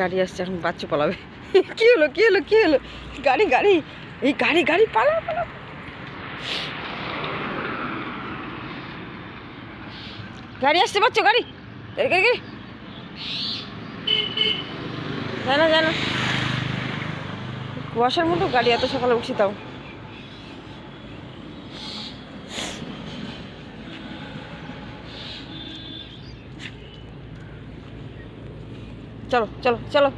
গাড়ি আসছে, এখন বাচ্চা পালাবে। কি হলো কি হলো কি হলো? গাড়ি গাড়ি, এই গাড়ি গাড়ি, পালা গাড়ি আসছে, বাচ্চা, গাড়ি। গাড়ি গাড়ি গাড়ি। জানা জানা। কুয়াশার মতো গাড়ি, এত সকালে উঠছি তাও। চলো চলো চলো।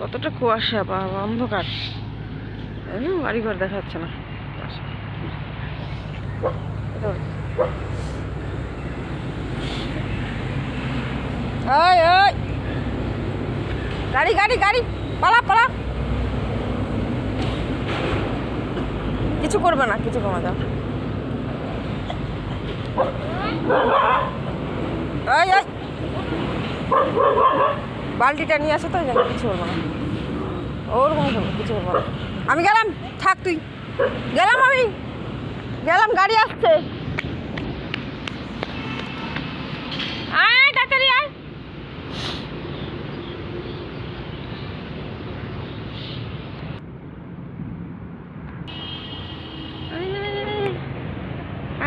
কতটা কুয়াশা, বাবা, অন্ধকার। বাড়িঘর দেখা যাচ্ছে না। গাড়ি গাড়ি গাড়ি, পালা পালা। কিছু করবে না, কিছু কমা দাও ওই ওই বালতিটা নিয়ে আসো তো জন্য কিছু করব না। ওরকম করব কিছু করব না। আমি গেলাম, থাক তুই। গেলাম আমি। গেলাম, গাড়ি আসছে। আয়, তাড়াতাড়ি আয়।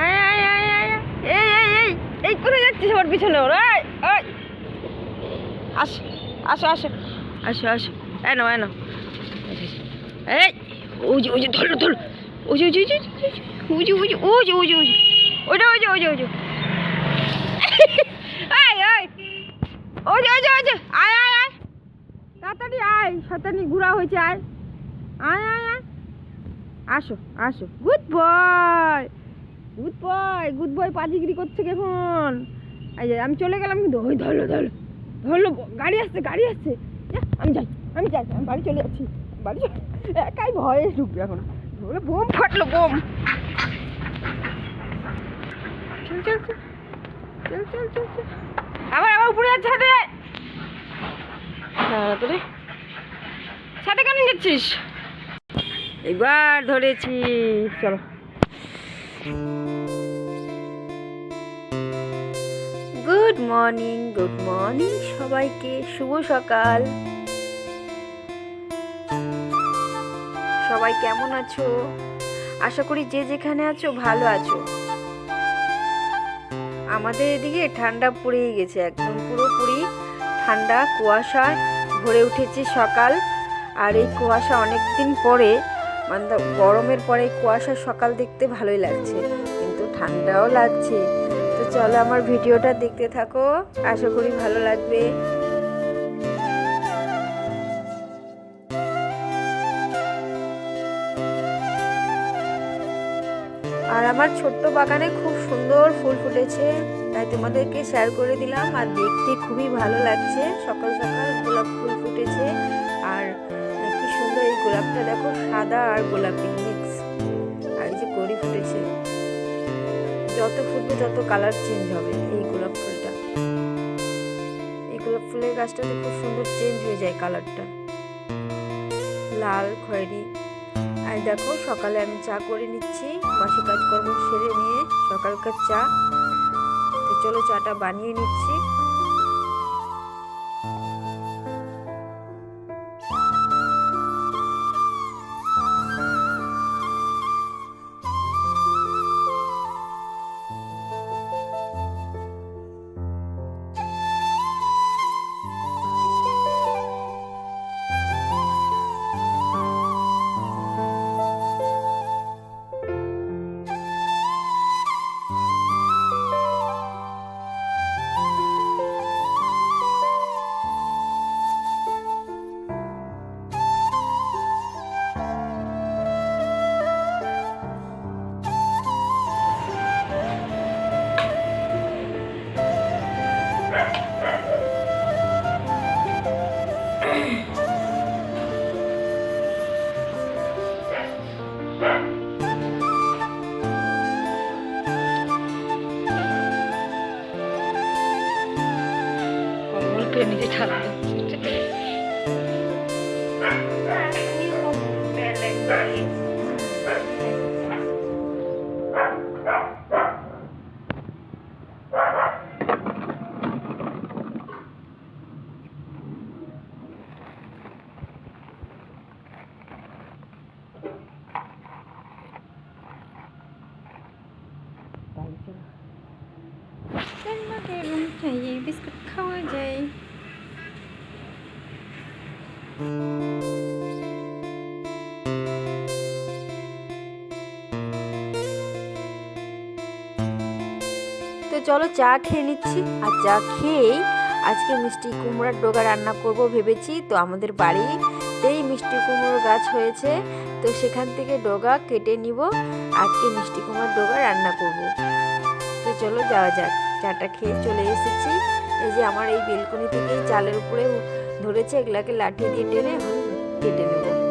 আয় আয় আয় আয় আয়। এই এই এই এই কোথায় যাচ্ছিস আমার পিছনে ওর ওই ওই আসো আসো আসো আসো আসো এনো এনো এই ওই যে ধরো ধরো ওই যে ওই যে ওই যে ওই যে ওইটা আয় আয় ওই যে ওই যে ওই যে আয় আয় আয় তাড়াতাড়ি আয় শতানি ঘোরা হয়েছে আয় আয় আয় আয় আসো আসো good boy good boy good boy পাজিগিরি করছে কেমন এই আমি চলে গেলাম কিন্তু ওই ধরলো ধরলো ধরলো, গাড়ি আসছে গাড়ি আসছে। আমি যাই আমি যাই, আমি বাড়ি চলে যাচ্ছি, বাড়ি একাই ভয়ে ঢুকবে এখন। ধরলো, বোম ফাটলো, বোম। চল আবার আবার উপরে যাচ্ছে ছাদে তাড়াতাড়ি ছাদে কেন যাচ্ছিস এবার ধরেছি, চলো। গুড মর্নিং গুড মর্নিং সবাইকে শুভ সকাল। সবাই কেমন আছো? আশা করি যে যেখানে আছো, ভালো আছো। আমাদের এদিকে ঠান্ডা পড়েই গেছে একদম, পুরোপুরি ঠান্ডা, কুয়াশা ভরে উঠেছে সকাল। আর এই কুয়াশা অনেক দিন পরে মানে গরমের পরে কুয়াশা সকাল দেখতে ভালোই লাগছে, কিন্তু ঠান্ডাও লাগছে। চলো আমার ভিডিওটা দেখতে থাকো। আশা করি ভালো লাগবে। আর আমার ছোট্ট বাগানে খুব সুন্দর ফুল ফুটেছে। তাই তোমাদেরকে শেয়ার করে দিলাম আর দেখতে খুবই ভালো লাগছে। সকাল সকাল গোলাপ ফুল ফুটেছে। আর কি সুন্দর এই গোলাপটা দেখো, সাদা আর গোলাপি মিক্স আর যে কড়ি ফুটেছে। যত ফুটবে তত কালার চেঞ্জ হবে এই গোলাপ ফুলটা। এই গোলাপ ফুলের গাছটাতে খুব সুন্দর চেঞ্জ হয়ে যায় কালারটা লাল, খয়েরি। আর দেখো, সকালে আমি চা করে নিচ্ছি। বাসি কাজকর্ম সেরে নিয়ে সকালকার চা। তো চলো চাটা বানিয়ে নিচ্ছি। থাকবে চলো চা খেয়ে নিচ্ছি। আর চা খেয়েই আজকে মিষ্টি কুমড়ার ডোগা রান্না করব ভেবেছি। তো আমাদের বাড়িতেই মিষ্টি কুমড়োর গাছ হয়েছে। তো সেখান থেকে ডোগা কেটে নিব। আজকে মিষ্টি কুমড়ার ডোগা রান্না করব। তো চলো যাওয়া যাক। চাটা খেয়ে চলে এসেছি। এই যে আমার এই বেলকনি থেকেই চালের উপরে ধরেছে। এগুলাকে লাঠি দিয়ে টেনে কেটে নেব।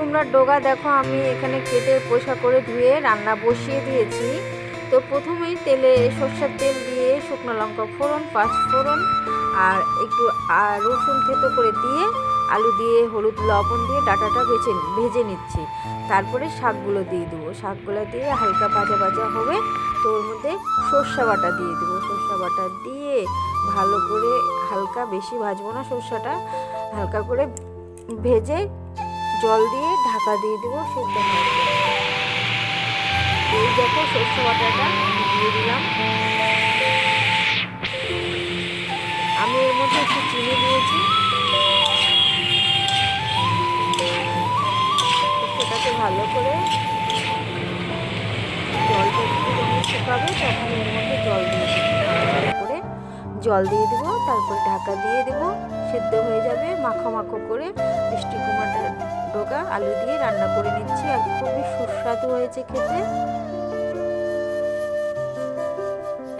কুমড়ার ডোগা দেখো, আমি এখানে কেটে পোষা করে ধুয়ে রান্না বসিয়ে দিয়েছি। তো প্রথমেই তেলে সর্ষের তেল দিয়ে শুকনো লঙ্কা ফোড়ন, পাঁচ ফোড়ন, আর একটু রসুন থেতো করে দিয়ে আলু দিয়ে হলুদ লবণ দিয়ে ডাটাটা বেছে ভেজে নিচ্ছি। তারপরে শাকগুলো দিয়ে দেবো। শাকগুলো দিয়ে হালকা ভাজা ভাজা হবে। তো ওর মধ্যে সর্ষা বাটা দিয়ে দেবো। সর্ষা বাটা দিয়ে ভালো করে হালকা, বেশি ভাজবো না সর্ষাটা, হালকা করে ভেজে জল দিয়ে ঢাকা দিয়ে দেবো সেদ্ধ হয়ে। এই দেখো সর্ষে বাটাটা দিয়ে দিলাম। আমি এর মধ্যে একটু চিনি দিয়েছি। সেটাকে ভালো করে জলটা তখন এর মধ্যে জল দিয়ে দেবো ভালো করে জল দিয়ে দেবো, তারপর ঢাকা দিয়ে দেবো। সেদ্ধ হয়ে যাবে মাখো মাখো করে মিষ্টি কুমড়াটা ডোকা আলু দিয়ে রান্না করে নিচ্ছি। আর খুবই সুস্বাদু হয়েছে খেতে।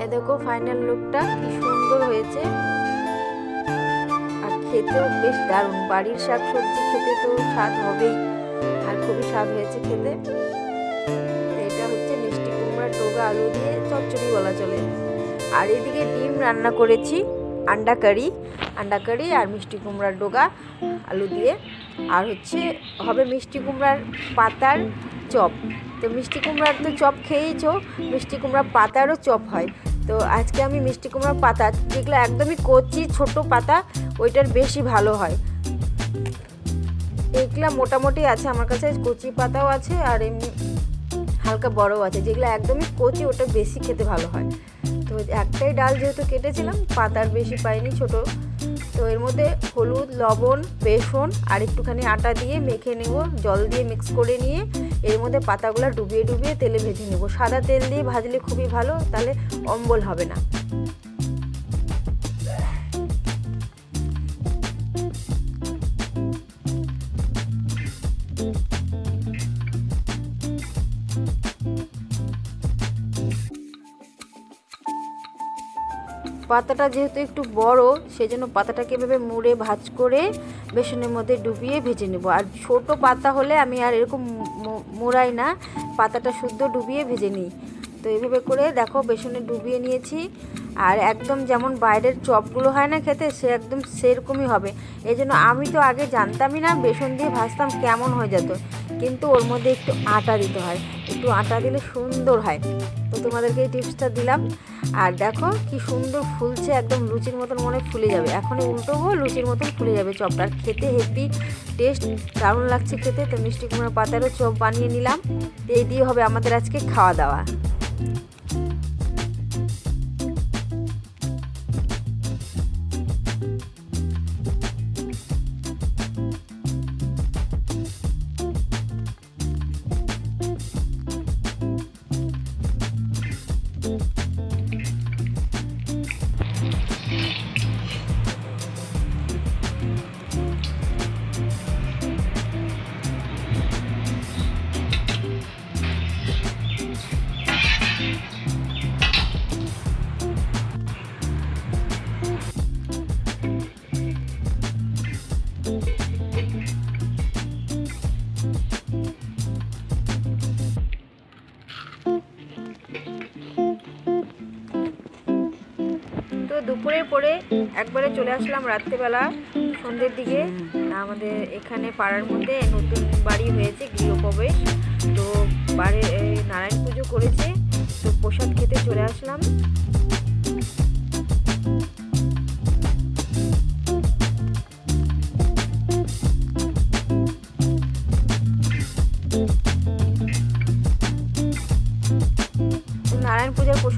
এ দেখো ফাইনাল লুকটা কি সুন্দর হয়েছে। আর খেতেও বেশ দারুণ। বাড়ির শাক সবজি খেতে তো স্বাদ হবেই। আর খুবই স্বাদ হয়েছে খেতে। এটা হচ্ছে মিষ্টি কুমড়ার ডোগা আলু দিয়ে চচ্চড়ি বলা চলে। আর এদিকে ডিম রান্না করেছি, আন্ডা কারি। আন্ডা কারি আর মিষ্টি কুমড়ার ডোগা আলু দিয়ে। আর হচ্ছে হবে মিষ্টি কুমড়ার পাতার চপ। তো মিষ্টি কুমড়ার তো চপ খেয়েইছো, মিষ্টি কুমড়ার পাতারও চপ হয়। তো আজকে আমি মিষ্টি কুমড়ার পাতা, যেগুলো একদমই কচি ছোট পাতা, ওইটার বেশি ভালো হয়। এইগুলা মোটামুটি আছে আমার কাছে, কচি পাতাও আছে আর এমনি হালকা বড়ও আছে। যেগুলো একদমই কচি, ওটা বেশি খেতে ভালো হয়। তো একটাই ডাল যেহেতু কেটেছিলাম, পাতার বেশি পাইনি ছোট তো এর মধ্যে হলুদ, লবণ, বেসন আর একটুখানি আটা দিয়ে মেখে নেব। জল দিয়ে মিক্স করে নিয়ে এর মধ্যে পাতাগুলো ডুবিয়ে ডুবিয়ে তেলে ভেজে নেব। সাদা তেল দিয়ে ভাজলে খুবই ভালো, তাহলে অম্বল হবে না। পাতাটা যেহেতু একটু বড় সেই জন্য পাতাটাকে এভাবে মুড়ে ভাজ করে বেসনের মধ্যে ডুবিয়ে ভেজে নেব। আর ছোট পাতা হলে আমি আর এরকম মোড়াই না, পাতাটা শুদ্ধ ডুবিয়ে ভেজে নিই। তো এভাবে করে দেখো, বেসনে ডুবিয়ে নিয়েছি। আর একদম যেমন বাইরের চপগুলো হয় না খেতে, সে একদম সেরকমই হবে। এই জন্য আমি তো আগে জানতামই না বেসন দিয়ে ভাজতাম কেমন হয়ে যেত। কিন্তু ওর মধ্যে একটু আটা দিতে হয়। একটু আটা দিলে সুন্দর হয়। তো তোমাদেরকে এই টিপসটা দিলাম। আর দেখো কি সুন্দর ফুলছে, একদম লুচির মতন মনে ফুলে যাবে। এখনই উল্টোবো লুচির মতন ফুলে যাবে চপটা। আর খেতে হেভি টেস্ট দারুণ লাগছে খেতে। তো মিষ্টি কুমড়া পাতারও চপ বানিয়ে নিলাম। এই দিয়ে হবে আমাদের আজকে খাওয়া দাওয়া। তো দুপুরে পরে একবারে চলে আসলাম রাত্রেবেলা সন্ধ্যের দিকে। আমাদের এখানে পাড়ার মধ্যে নতুন বাড়ি হয়েছে গৃহপ্রবেশ। তো বাড়ি নারায়ণ পুজো করেছে। তো প্রসাদ খেতে চলে আসলাম।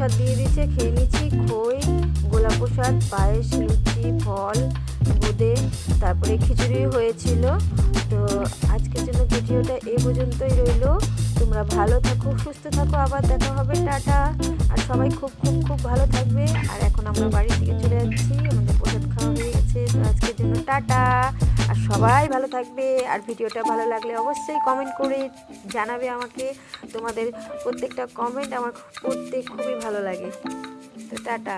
প্রসাদ দিয়ে দিচ্ছে খেয়ে নিচ্ছি, খই, গোলাপ প্রসাদ, পায়েস, লুচি, ফল, বোঁদে, তারপরে খিচুড়ি হয়েছিল। তো আজকের জন্য ভিডিওটা এ পর্যন্তই রইল। তোমরা ভালো থাকো, সুস্থ থাকো, আবার দেখা হবে, টাটা। আর সবাই খুব খুব খুব ভালো থাকবে। আর এখন আমরা বাড়ি থেকে চলে যাচ্ছি, আমাদের প্রসাদ খাওয়া হয়ে গেছে, তো আজকের জন্য টাটা। আর সবাই ভালো থাকবে, আর ভিডিওটা ভালো লাগলে অবশ্যই কমেন্ট করে জানাবে আমাকে। তোমাদের প্রত্যেকটা কমেন্ট আমার পড়তে খুবই ভালো লাগে। তো টাটা।